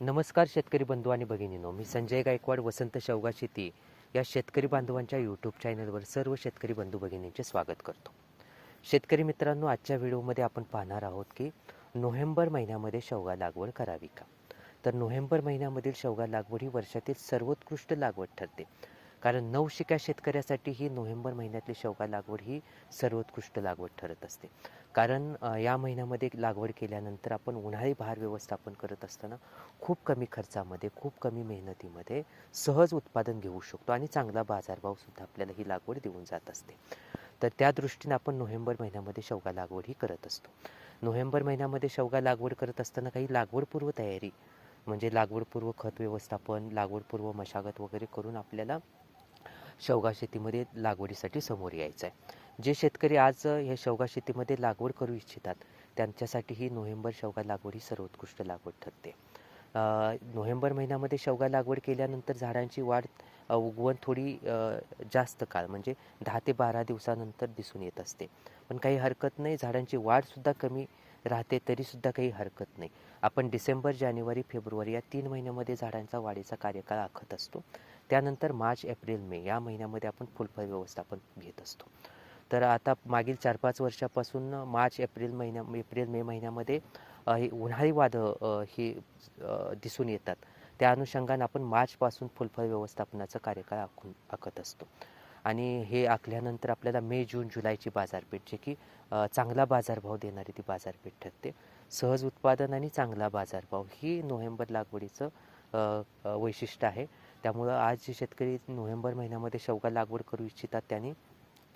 नमस्कार शेतकरी बंधू आणि भगिनीनो मी संजय गायकवाड वसंत शेवगा शेती या शेतकरी बांधवांच्या यूट्यूब चॅनलवर सर्व शेतकरी बंधू भगिनींचे स्वागत करतो. शेतकरी मित्रांनो आजच्या व्हिडिओमध्ये आपण पाहणार आहोत की नोव्हेंबर महिन्यामध्ये शेवगा लागवड करावी का? तर नोव्हेंबर महिन्यामधील शेवगा लागवड ही वर्षातील सर्वोत्कृष्ट लागवड ठरते. कारण नवशिक्या शेतकऱ्यासाठी ही नोव्हेंबर महिन्यातली शेवगा लागवड ही सर्वोत्कृष्ट लागवड ठरत असते. कारण या महिन्यामध्ये लागवड केल्यानंतर आपण उन्हाळी भार व्यवस्थापन करत असताना खूप कमी खर्चामध्ये खूप कमी मेहनतीमध्ये सहज उत्पादन घेऊ शकतो आणि चांगला बाजारभावसुद्धा आपल्याला ही लागवड देऊन जात असते. तर त्या दृष्टीने आपण नोव्हेंबर महिन्यामध्ये शेवगा लागवड ही करत असतो. नोव्हेंबर महिन्यामध्ये शेवगा लागवड करत असताना काही लागवडपूर्व तयारी म्हणजे लागवडपूर्व खत व्यवस्थापन लागवडपूर्व मशागत वगैरे करून आपल्याला शेवगा शेतीमध्ये लागवडीसाठी समोर यायचं आहे जे शेतकरी आज ह्या शेवगा शेतीमध्ये लागवड करू इच्छितात त्यांच्यासाठी ही नोव्हेंबर शेवगा लागवड ही सर्वोत्कृष्ट लागवड ठरते. नोव्हेंबर महिन्यामध्ये शेवगा लागवड केल्यानंतर झाडांची वाढ उगवण थोडी जास्त काळ म्हणजे दहा ते बारा दिवसानंतर दिसून येत असते. पण काही हरकत नाही झाडांची वाढसुद्धा कमी राहते तरीसुद्धा काही हरकत नाही. आपण डिसेंबर जानेवारी फेब्रुवारी या तीन महिन्यामध्ये झाडांचा वाढीचा कार्यकाळ आखत असतो. त्यानंतर मार्च एप्रिल मे या महिन्यामध्ये आपण फुलफळ व्यवस्थापन घेत असतो. तर आता मागील चार पाच वर्षापासून मार्च एप्रिल महिन्या एप्रिल मे महिन्यामध्ये हे उन्हाळी वादं हे ही दिसून येतात. त्या अनुषंगाने आपण मार्चपासून फुलफळ व्यवस्थापनाचा कार्यकाळ आखून आखत असतो. आणि हे आखल्यानंतर आपल्याला मे जून जुलैची बाजारपेठ जे की चांगला बाजारभाव देणारी ती बाजारपेठ ठरते. सहज उत्पादन आणि चांगला बाजारभाव ही नोव्हेंबर लागवडीचं वैशिष्ट्य आहे. त्यामुळं आज जे शेतकरी नोव्हेंबर महिन्यामध्ये शेवगा लागवड करू इच्छितात त्यांनी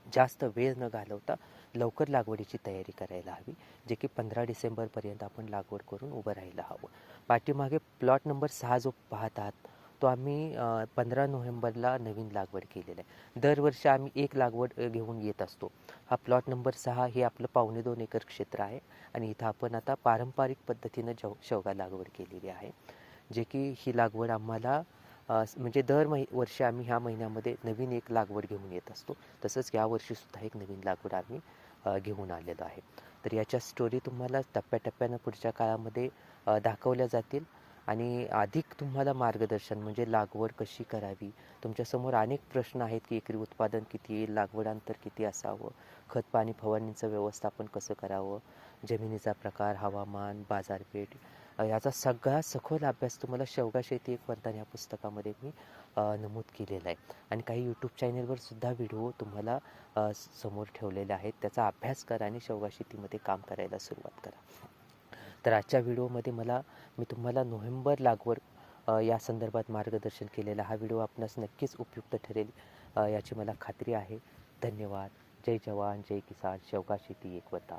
जास्त वेळ न घालवता लवकर लागवडीची तयारी करायला हवी जे की पंधरा डिसेंबरपर्यंत आपण लागवड करून उभं राहायला हवं. पाठीमागे प्लॉट नंबर सहा जो पाहत आहात तो आम्ही पंधरा नोव्हेंबरला नवीन लागवड केलेला आहे. दरवर्षी आम्ही एक लागवड घेऊन येत असतो. हा प्लॉट नंबर सहा हे आपलं पावणे दोन एकर क्षेत्र आहे आणि इथं आपण आता पारंपरिक पद्धतीनं जव शेवगा लागवड केलेली आहे. जे की ही लागवड आम्हाला म्हणजे दर महि वर्षी आम्ही ह्या महिन्यामध्ये नवीन एक लागवड घेऊन येत असतो. तसंच यावर्षीसुद्धा एक नवीन लागवड आम्ही घेऊन आलेलो आहे. तर याच्या स्टोरी तुम्हाला टप्प्याटप्प्यानं पुढच्या काळामध्ये दाखवल्या जातील. आणि अधिक तुम्हाला मार्गदर्शन म्हणजे लागवड कशी करावी? तुमच्यासमोर अनेक प्रश्न आहेत की एकरी उत्पादन किती येईल लागवडांतर किती असावं खत पाणी फवारणीचं व्यवस्थापन कसं करावं जमिनीचा प्रकार हवामान बाजारपेठ याचा सगळा सखोल अभ्यास तुम्हाला शेवगा शेती एक वरदान या पुस्तकामध्ये मी नमूद केलेला आहे. आणि काही यूट्यूब चॅनेलवर सुद्धा व्हिडिओ तुम्हाला समोर ठेवलेले आहेत. त्याचा अभ्यास करा आणि शेवगा शेतीमध्ये काम करायला सुरुवात करा. तर आजच्या व्हिडिओमध्ये मला मी तुम्हाला नोव्हेंबर लागवड या संदर्भात मार्गदर्शन केलेला हा व्हिडिओ आपणास नक्कीच उपयुक्त ठरेल याची मला खात्री आहे. धन्यवाद. जय जवान. जय किसान. शेवगा शेती एकवता